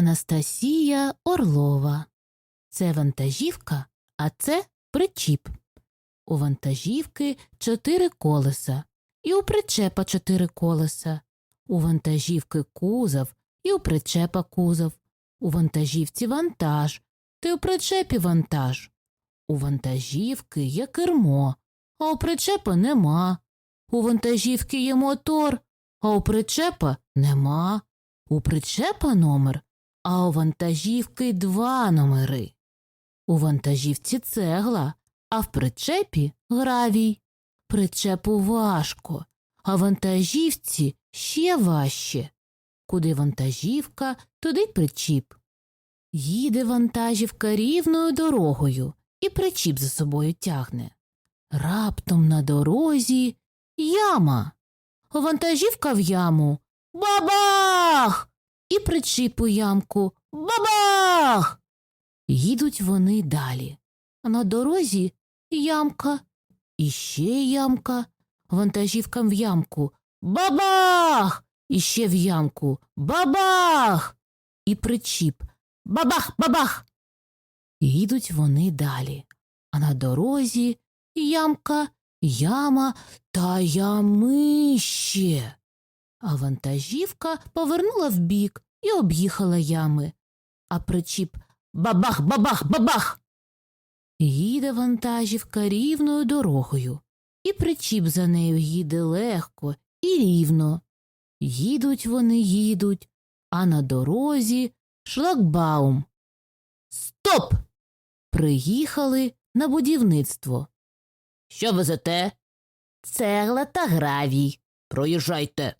Анастасія Орлова. Це вантажівка, а це причіп. У вантажівки чотири колеса, і у причепа чотири колеса. У вантажівки кузов, і у причепа кузов. У вантажівці вантаж, та й у причепі вантаж. У вантажівки є кермо, а у причепа нема. У вантажівки є мотор, а у причепа нема. У причепа номер, а у вантажівки два номери. У вантажівці цегла, а в причепі гравій. Причепу важко, а вантажівці ще важче. Куди вантажівка, туди причіп. Їде вантажівка рівною дорогою і причіп за собою тягне. Раптом на дорозі яма. Вантажівка в яму. Бабах! І причіп у ямку. Бабах! Їдуть вони далі. На дорозі ямка, і ще ямка, вантажівкам в ямку. Бабах! І ще в ямку. Бабах! І причіп. Бабах, бабах! Їдуть вони далі. А на дорозі ямка, яма та ямище. А вантажівка повернула вбік і об'їхала ями. А причіп бабах, бабах, бабах. Їде вантажівка рівною дорогою, і причіп за нею їде легко і рівно. Їдуть вони, їдуть, а на дорозі шлагбаум. Стоп! Приїхали на будівництво. Що везете? Цегла та гравій. Проїжджайте.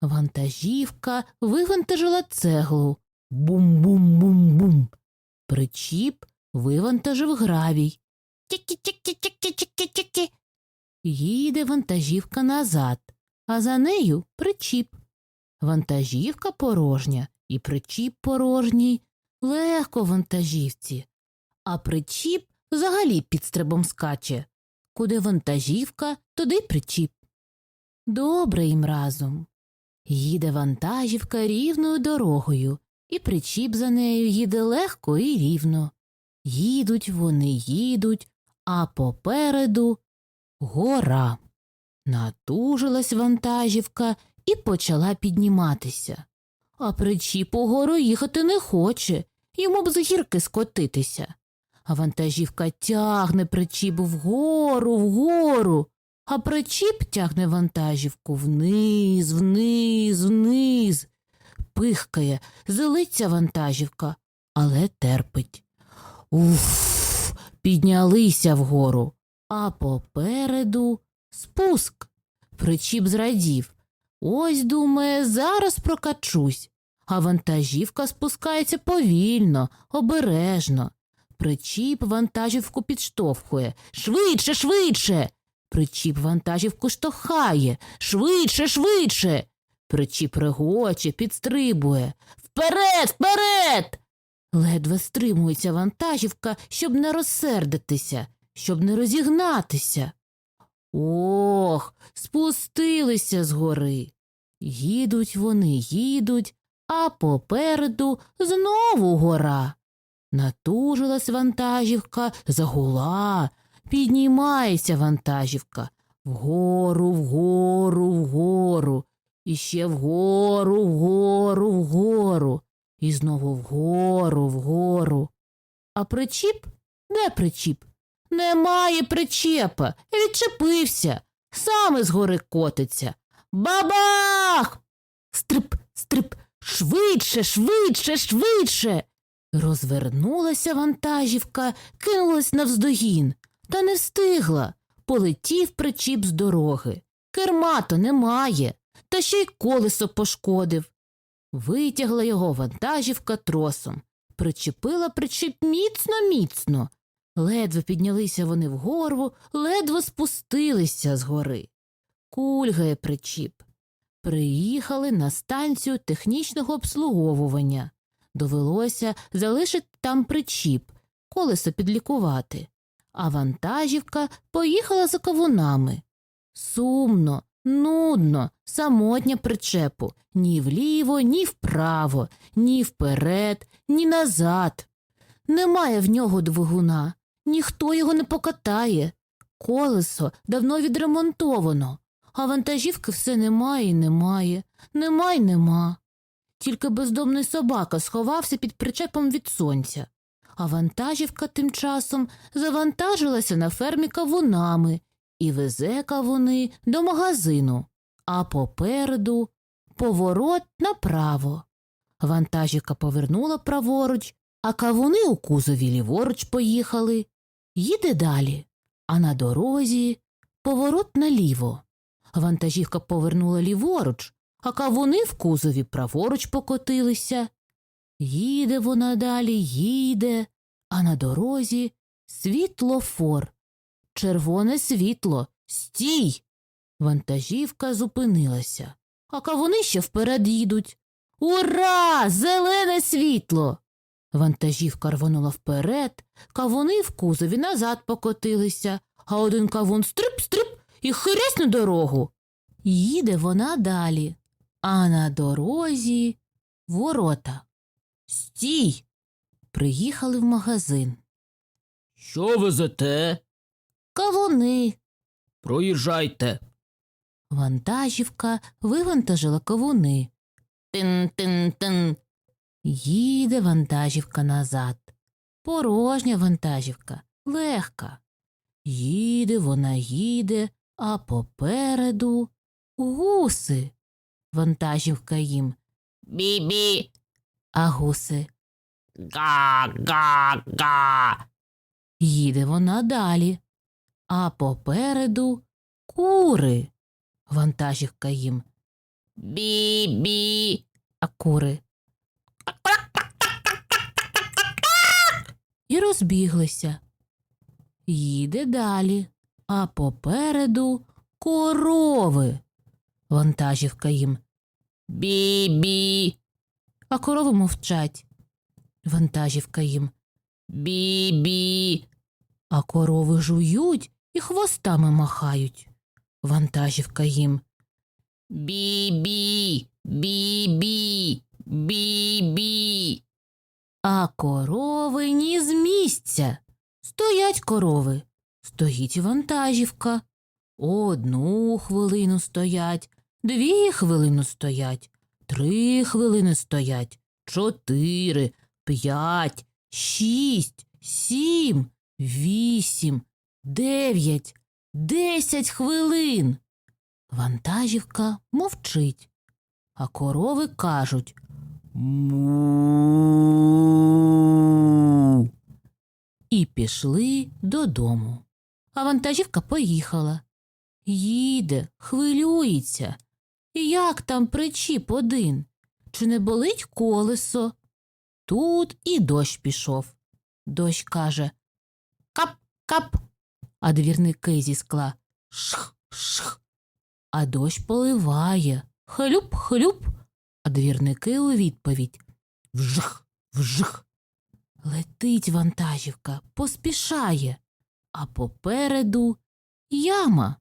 Вантажівка вивантажила цеглу. Бум-бум-бум-бум. Причіп вивантажив гравій. Тікі-тікі-тікі-тікі-тікі. Їде вантажівка назад, а за нею причіп. Вантажівка порожня і причіп порожній. Легко вантажівці. А причіп взагалі під стрибом скаче. Куди вантажівка, туди причіп. Добре їм разом. Їде вантажівка рівною дорогою, і причіп за нею їде легко і рівно. Їдуть вони, їдуть, а попереду гора. Натужилась вантажівка і почала підніматися. А причіп угору їхати не хоче, йому б з гірки скотитися. А вантажівка тягне причіп вгору, вгору, а причіп тягне вантажівку вниз, вниз, вниз. Пихкає, зелиться вантажівка, але терпить. Уф, піднялися вгору, а попереду спуск. Причіп зрадів. Ось, думає, зараз прокачусь. А вантажівка спускається повільно, обережно. Причіп вантажівку підштовхує. Швидше, швидше. Причіп вантажівку штовхає. Швидше, швидше. Причіп регоче, підстрибує. Вперед, вперед. Ледве стримується вантажівка, щоб не розсердитися, щоб не розігнатися. Ох, спустилися з гори. Їдуть вони, їдуть, а попереду знову гора. Натужилась вантажівка, загула, піднімається вантажівка. Вгору, вгору, вгору, і ще вгору, вгору, вгору, і знову вгору, вгору. А причіп? Де причіп? Немає причепа. Відчепився. Сам із гори котиться. Бабах! Стрип, стрип, швидше, швидше, швидше. Розвернулася вантажівка, кинулась навздогін, та не встигла. Полетів причіп з дороги. Керма то немає, та ще й колесо пошкодив. Витягла його вантажівка тросом, причепила причіп міцно, міцно. Ледве піднялися вони вгору, ледве спустилися з гори. Кульгає причіп. Приїхали на станцію технічного обслуговування. Довелося залишити там причіп, колесо підлікувати. А вантажівка поїхала за кавунами. Сумно, Нудно, самотня причепу, ні вліво, ні вправо, ні вперед, ні назад. Немає в нього двигуна, ніхто його не покатає. Колесо давно відремонтовано, а вантажівки все немає і немає, нема й нема. Тільки бездомний собака сховався під причепом від сонця, а вантажівка тим часом завантажилася на фермі кавунами і везе кавуни до магазину, а попереду поворот направо. Вантажівка повернула праворуч, а кавуни у кузові ліворуч поїхали. Їде далі, а на дорозі поворот наліво. Вантажівка повернула ліворуч, а кавуни в кузові праворуч покотилися. Їде вона далі, їде, а на дорозі світлофор. Червоне світло. Стій. Вантажівка зупинилася, а кавуни ще вперед їдуть. Ура! Зелене світло! Вантажівка рвонула вперед, кавуни в кузові назад покотилися, а один кавун стрип-стрип і хирясь на дорогу. Їде вона далі, а на дорозі ворота. Стій. Приїхали в магазин. Що везете? Кавуни. Проїжджайте. Вантажівка вивантажила кавуни. Тин-тин-тин. Їде вантажівка назад. Порожня вантажівка, легка. Їде вона їде, а попереду гуси. Вантажівка їм Бі-бі. А гуси. Га-га-га. Їде вона далі, а попереду кури. Вантажівка їм, Бі-бі. а кури. І розбіглися. Їде далі, а попереду корови. Вантажівка їм, Бі-бі. А корови мовчать. Вантажівка їм, Бі-бі. а корови жують і хвостами махають. Вантажівка їм. Бі-бі. Бі-бі. Бі-бі. А корови ні з місця. Стоять корови. Стоїть вантажівка. Одну хвилину стоять, дві хвилини стоять, три хвилини стоять, чотири, п'ять, шість, сім, вісім, дев'ять, десять хвилин. Вантажівка мовчить, а корови кажуть Му. і пішли додому. А вантажівка поїхала. Їде, хвилюється. Як там причіп один? Чи не болить колесо? Тут і дощ пішов. Дощ каже Кап, кап. А двірники зі скла Шх, шх. А дощ поливає. Хлюп, хлюп. А двірники у відповідь Вжх, вжх. Летить вантажівка, поспішає, а попереду яма.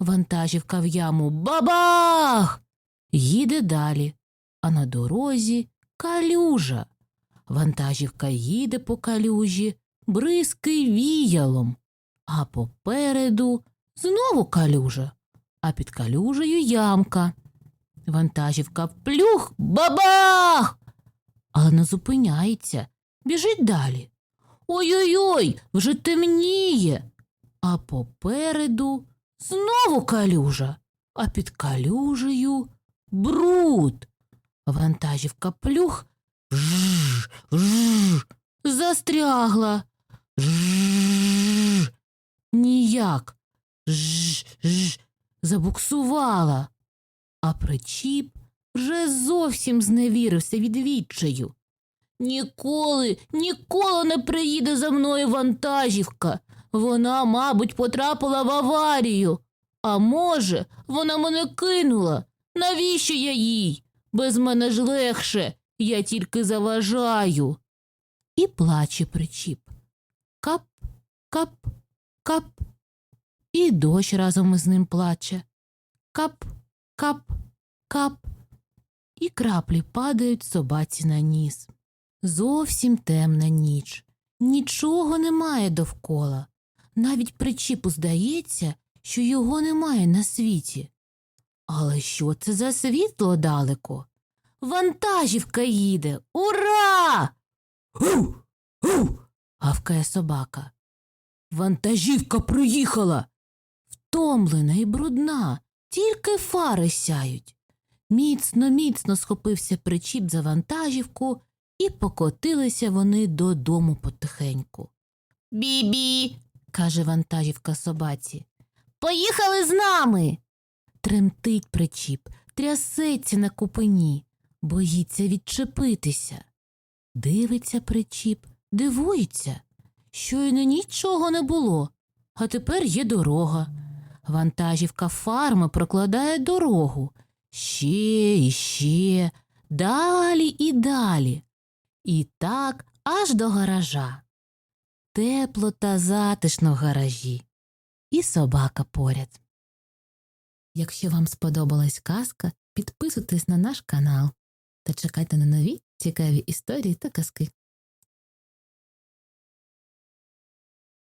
Вантажівка в яму бабах! Їде далі, а на дорозі калюжа. Вантажівка їде по калюжі, бризки віялом, а попереду знову калюжа, а під калюжею ямка. Вантажівка плюх бабах! Але не зупиняється, біжить далі. Ой-ой-ой, вже темніє. А попереду знову калюжа, а під калюжею бруд. Вантажівка плюх жж, жж, застрягла. Жж, ніяк. Жж, жж, забуксувала. А причіп вже зовсім зневірився від відчаю. Ніколи, ніколи не приїде за мною вантажівка. Вона, мабуть, потрапила в аварію. А може, вона мене кинула. Навіщо я їй? Без мене ж легше, я тільки заважаю. І плаче причіп. Кап, кап, кап. І дощ разом із ним плаче. Кап, кап, кап. І краплі падають собаці на ніс. Зовсім темна ніч. Нічого немає довкола. Навіть причіпу здається, що його немає на світі. Але що це за світло далеко? Вантажівка їде. Ура! Гу! Гу! гавкає собака. Вантажівка приїхала. Втомлена і брудна, тільки фари сяють. Міцно, міцно схопився причіп за вантажівку, і покотилися вони додому потихеньку. Бі-бі. Каже вантажівка собаці. Поїхали з нами. Тремтить причіп, трясеться на купині, боїться відчепитися. Дивиться причіп, дивується. Щойно нічого не було, а тепер є дорога. Вантажівка фарми прокладає дорогу. Ще і ще, далі і далі. І так аж до гаража. Тепло та затишно в гаражі. І собака поряд. Якщо вам сподобалась казка, підписуйтесь на наш канал та чекайте на нові цікаві історії та казки.